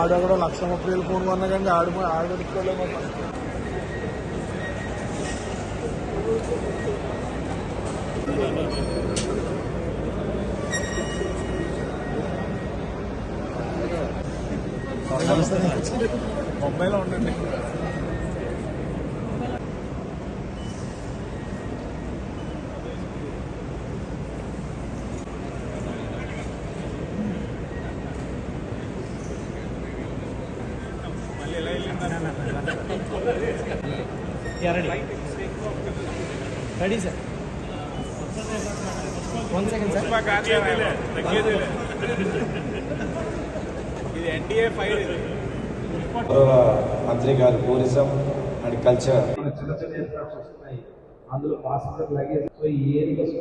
ఆడ కూడా లక్ష ముప్పై వేలు ఫోన్ కొన్నా కానీ ఆడు ఆడ పెట్టుకోలేము బొంబాయిలో ఉండండి. Ready sir one second sir ఇది ఎన్డీఏ ఫైల్ మంత్రి గారు టూరిజం అండ్ కల్చర్ చిన్న చిన్న ఎయిర్క్రాఫ్ట్స్ వస్తున్నాయి. అందులో పాసింజర్ లగేజ్ సో ఈ ఎయిర్ బస్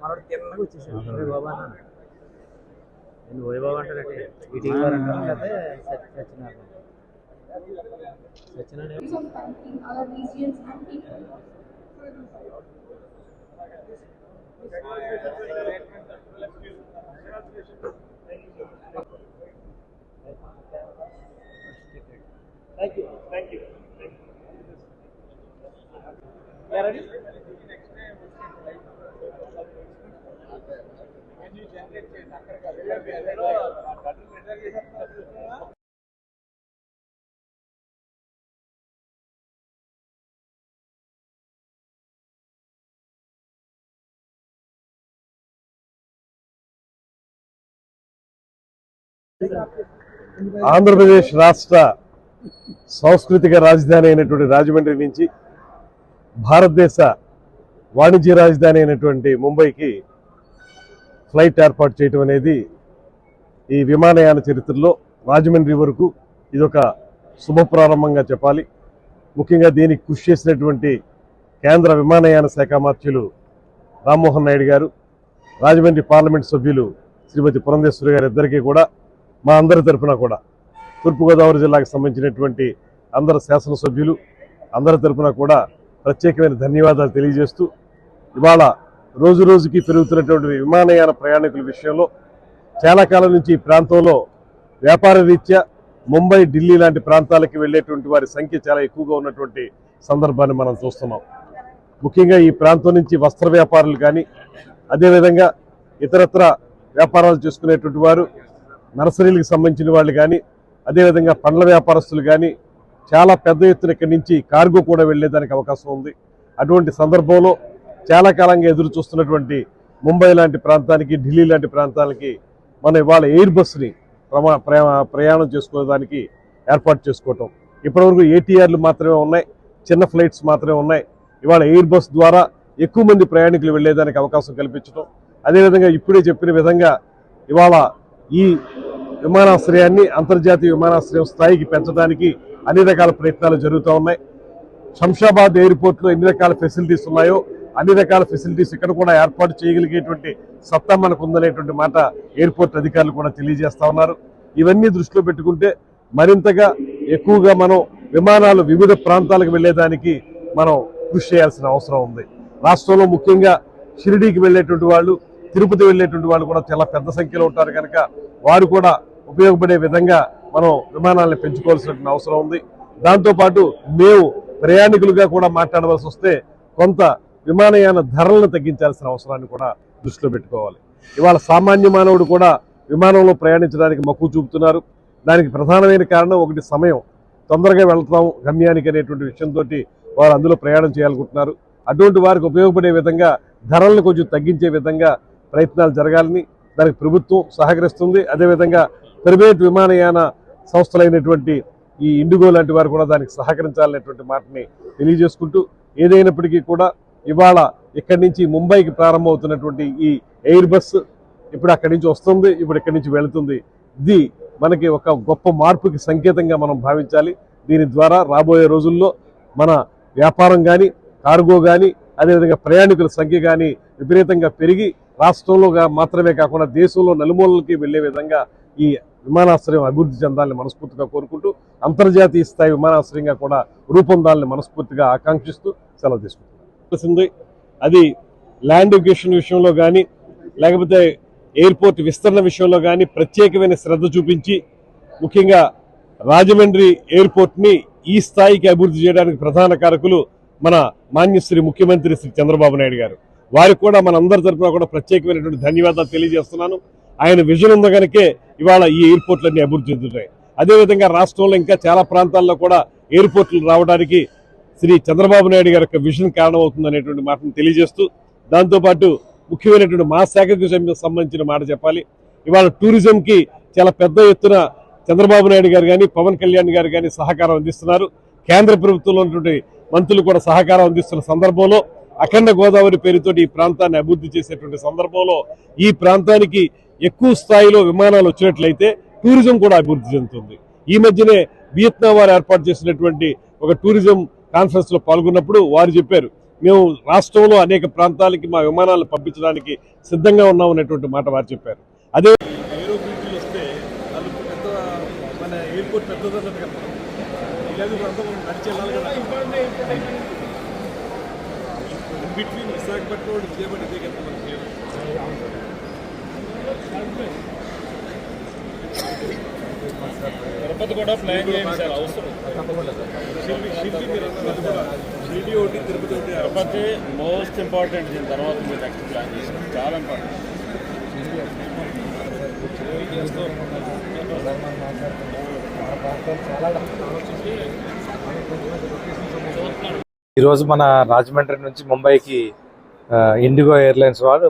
మనోడు తిన్నగా వచ్చేసాడు. ఓయ్ బాబా. నేను ఓయ్ బాబా అంటానంటే ఈటీవీ వారు అంటారు లేకపోతే Satyanarayana. of thanking our regions and people. Thank you. Thank you. Thank you. You uh, Andhra Pradesh రాష్ట్ర సాంస్కృతిక రాజధాని అయినటువంటి రాజమండ్రి నుంచి భారతదేశ వాణిజ్య రాజధాని అయినటువంటి ముంబైకి ఫ్లైట్ ఏర్పాటు చేయటం అనేది ఈ విమానయాన చరిత్రలో రాజమండ్రి వరకు ఇదొక శుభ ప్రారంభంగా చెప్పాలి. ముఖ్యంగా దీనికి కృషి చేసినటువంటి కేంద్ర విమానయాన శాఖ మంత్రులు రామ్మోహన్ నాయుడు గారు రాజమండ్రి పార్లమెంట్ సభ్యులు శ్రీమతి పురంధేశ్వరి గారు ఇద్దరికీ కూడా మా అందరి తరఫున కూడా. తూర్పుగోదావరి జిల్లాకు సంబంధించినటువంటి అందరు శాసనసభ్యులు అందరి తరఫున కూడా ప్రత్యేకమైన ధన్యవాదాలు తెలియజేస్తూ ఇవాళ రోజు రోజుకి పెరుగుతున్నటువంటి విమానయాన ప్రయాణికుల విషయంలో చాలా కాలం నుంచి ఈ ప్రాంతంలో వ్యాపార రీత్యా ముంబై ఢిల్లీ లాంటి ప్రాంతాలకి వెళ్ళేటువంటి వారి సంఖ్య చాలా ఎక్కువగా ఉన్నటువంటి సందర్భాన్ని మనం చూస్తున్నాం. ముఖ్యంగా ఈ ప్రాంతం నుంచి వస్త్ర వ్యాపారులు కానీ అదేవిధంగా ఇతరత్ర వ్యాపారాలు చేసుకునేటువంటి వారు నర్సరీలకు సంబంధించిన వాళ్ళు కానీ అదేవిధంగా పండ్ల వ్యాపారస్తులు కానీ చాలా పెద్ద ఎత్తున ఇక్కడి నుంచి కార్గో కూడా వెళ్ళేదానికి అవకాశం ఉంది. అటువంటి సందర్భంలో చాలా కాలంగా ఎదురు చూస్తున్నటువంటి ముంబై లాంటి ప్రాంతానికి ఢిల్లీ లాంటి ప్రాంతాలకి మనం ఇవాళ ఎయిర్ బస్ని ప్రమా ప్రయా- ప్రయాణం చేసుకోవడానికి ఏర్పాటు చేసుకోవటం. ఇప్పటివరకు ఏటీఆర్లు మాత్రమే ఉన్నాయి చిన్న ఫ్లైట్స్ మాత్రమే ఉన్నాయి. ఇవాళ ఎయిర్ బస్ ద్వారా ఎక్కువ మంది ప్రయాణికులు వెళ్ళేదానికి అవకాశం కల్పించడం అదేవిధంగా ఇప్పుడే చెప్పిన విధంగా ఇవాళ ఈ విమానాశ్రయాన్ని అంతర్జాతీయ విమానాశ్రయం స్థాయికి పెంచడానికి అన్ని రకాల ప్రయత్నాలు జరుగుతూ ఉన్నాయి. శంషాబాద్ ఎయిర్పోర్ట్లో ఎన్ని రకాల ఫెసిలిటీస్ ఉన్నాయో అన్ని రకాల ఫెసిలిటీస్ ఇక్కడ కూడా ఏర్పాటు చేయగలిగేటువంటి సత్తా మనకు ఉందనేటువంటి మాట ఎయిర్పోర్ట్ అధికారులు కూడా తెలియజేస్తూ ఉన్నారు. ఇవన్నీ దృష్టిలో పెట్టుకుంటే మరింతగా ఎక్కువగా మనం విమానాలు వివిధ ప్రాంతాలకు వెళ్ళేదానికి మనం కృషి చేయాల్సిన అవసరం ఉంది. రాష్ట్రంలో ముఖ్యంగా షిరిడీకి వెళ్ళేటువంటి వాళ్ళు తిరుపతి వెళ్ళేటువంటి వాళ్ళు కూడా చాలా పెద్ద సంఖ్యలో ఉంటారు కనుక వారు కూడా ఉపయోగపడే విధంగా మనం విమానాలను పెంచుకోవాల్సిన అవసరం ఉంది. దాంతోపాటు మేము ప్రయాణికులుగా కూడా మాట్లాడవలసి వస్తే కొంత విమానయాన ధరలను తగ్గించాల్సిన అవసరాన్ని కూడా దృష్టిలో పెట్టుకోవాలి. ఇవాళ సామాన్య మానవుడు కూడా విమానంలో ప్రయాణించడానికి మక్కువ చూపుతున్నారు. దానికి ప్రధానమైన కారణం ఒకటి సమయం. తొందరగా వెళ్తాం గమ్యానికి అనేటువంటి విషయంతో వారు అందులో ప్రయాణం చేయాలనుకుంటున్నారు. అటువంటి వారికి ఉపయోగపడే విధంగా ధరలను కొంచెం తగ్గించే విధంగా ప్రయత్నాలు జరగాలని దానికి ప్రభుత్వం సహకరిస్తుంది. అదేవిధంగా ప్రైవేట్ విమానయాన సంస్థలైనటువంటి ఈ ఇండిగో లాంటి వారు కూడా దానికి సహకరించాలనేటువంటి మాటని తెలియజేసుకుంటూ ఏదైనప్పటికీ కూడా ఇవాళ ఇక్కడి నుంచి ముంబైకి ప్రారంభమవుతున్నటువంటి ఈ ఎయిర్ బస్ ఇప్పుడు అక్కడి నుంచి వస్తుంది ఇప్పుడు ఇక్కడి నుంచి వెళుతుంది. ఇది మనకి ఒక గొప్ప మార్పుకి సంకేతంగా మనం భావించాలి. దీని ద్వారా రాబోయే రోజుల్లో మన వ్యాపారం కానీ కార్గో కానీ అదేవిధంగా ప్రయాణికుల సంఖ్య కానీ విపరీతంగా పెరిగి రాష్ట్రంలో మాత్రమే కాకుండా దేశంలో నలుమూలలకి వెళ్ళే విధంగా ఈ విమానాశ్రయం అభివృద్ధి చెందాలని మనస్ఫూర్తిగా కోరుకుంటూ అంతర్జాతీయ స్థాయి విమానాశ్రయంగా కూడా రూపొందాలని మనస్ఫూర్తిగా ఆకాంక్షిస్తూ సెలవు తీసుకుంటున్నాను. అది ల్యాండ్ ఎడ్యుకేషన్ విషయంలో కానీ లేకపోతే ఎయిర్పోర్ట్ విస్తరణ విషయంలో కానీ ప్రత్యేకమైన శ్రద్ధ చూపించి ముఖ్యంగా రాజమండ్రి ఎయిర్పోర్ట్ని ఈ స్థాయికి అభివృద్ధి చేయడానికి ప్రధాన కారకులు మన మాన్యశ్రీ ముఖ్యమంత్రి శ్రీ చంద్రబాబు నాయుడు గారు. వారికి కూడా మన అందరి తరఫున కూడా ప్రత్యేకమైనటువంటి ధన్యవాదాలు తెలియజేస్తున్నాను. ఆయన విజన్ ఉంది కనుకే ఇవాళ ఈ ఎయిర్పోర్ట్లన్నీ అభివృద్ధి చెందుతున్నాయి. అదేవిధంగా రాష్ట్రంలో ఇంకా చాలా ప్రాంతాల్లో కూడా ఎయిర్పోర్ట్లు రావడానికి శ్రీ చంద్రబాబు నాయుడు గారి యొక్క విజన్ కారణమవుతుంది అనేటువంటి మాటను తెలియజేస్తూ దాంతోపాటు ముఖ్యమైనటువంటి మా శాఖకు సంబంధించిన మాట చెప్పాలి. ఇవాళ టూరిజంకి చాలా పెద్ద ఎత్తున చంద్రబాబు నాయుడు గారు కానీ పవన్ కళ్యాణ్ గారు కానీ సహకారం అందిస్తున్నారు. కేంద్ర ప్రభుత్వంలో ఉన్నటువంటి మంత్రులు కూడా సహకారం అందిస్తున్న సందర్భంలో అఖండ గోదావరి పేరుతోటి ఈ ప్రాంతాన్ని అభివృద్ధి చేసేటువంటి సందర్భంలో ఈ ప్రాంతానికి ఎక్కువ స్థాయిలో విమానాలు వచ్చినట్లయితే టూరిజం కూడా అభివృద్ధి చెందుతుంది. ఈ మధ్యనే వియత్నాం వారు ఏర్పాటు చేసినటువంటి ఒక టూరిజం కాన్ఫరెన్స్లో పాల్గొన్నప్పుడు వారు చెప్పారు మేము రాష్ట్రంలో అనేక ప్రాంతాలకి మా విమానాలు పంపించడానికి సిద్ధంగా ఉన్నాం అనేటువంటి మాట వారు చెప్పారు. అదే వస్తే వాళ్ళు పెద్ద మన ఎయిర్పోర్ట్ పెద్దదన్నట్టు కదా ఇలాగే ప్రాంతం నడిచి వెళ్ళాలి కదా బిట్వీన్ విశాఖపట్నం విజయవాడ ఇదే కదా మనకి తిరుపతి కూడా ప్లాన్ చేయండి సార్ అవసరం. షిరిడి ఒకటి తిరుపతి ఒకటి తిరుపతి మోస్ట్ ఇంపార్టెంట్ దీని తర్వాత మీరు నెక్స్ట్ ప్లాన్ చేసి చాలా ఇంపార్టెంట్ ఈరోజు మన రాజమండ్రి నుంచి ముంబైకి ఇండిగో ఎయిర్లైన్స్ వాళ్ళు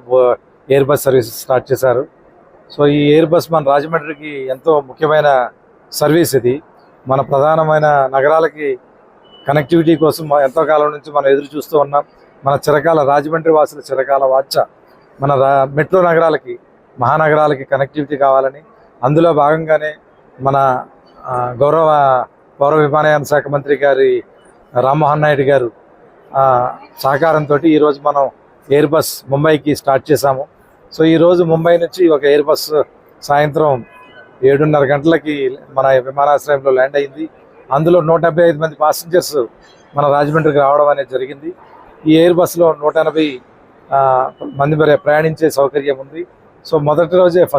ఎయిర్ బస్ సర్వీస్ స్టార్ట్ చేశారు. సో ఈ ఎయిర్ బస్ మన రాజమండ్రికి ఎంతో ముఖ్యమైన సర్వీస్ ఇది. మన ప్రధానమైన నగరాలకి కనెక్టివిటీ కోసం ఎంతో కాలం నుంచి మనం ఎదురు చూస్తూ ఉన్నాం. మన చిరకాల రాజమండ్రి వాసుల చిరకాల వాచ మన రా మెట్రో నగరాలకి మహానగరాలకి కనెక్టివిటీ కావాలని అందులో భాగంగానే మన గౌరవ పౌర విమానయాన శాఖ మంత్రి గారి రామ్మోహన్ నాయుడు గారు సహకారంతో ఈరోజు మనం ఎయిర్ బస్ ముంబైకి స్టార్ట్ చేశాము. సో ఈరోజు ముంబై నుంచి ఒక ఎయిర్ బస్ సాయంత్రం ఏడున్నర గంటలకి మన విమానాశ్రయంలో ల్యాండ్ అయింది. అందులో నూట డెబ్బై ఐదు మంది పాసింజర్స్ మన రాజమండ్రికి రావడం అనేది జరిగింది. ఈ ఎయిర్ బస్సులో నూట ఎనభై ఆ, మంది మరి ప్రయాణించే సౌకర్యం ఉంది. సో మొదటి రోజే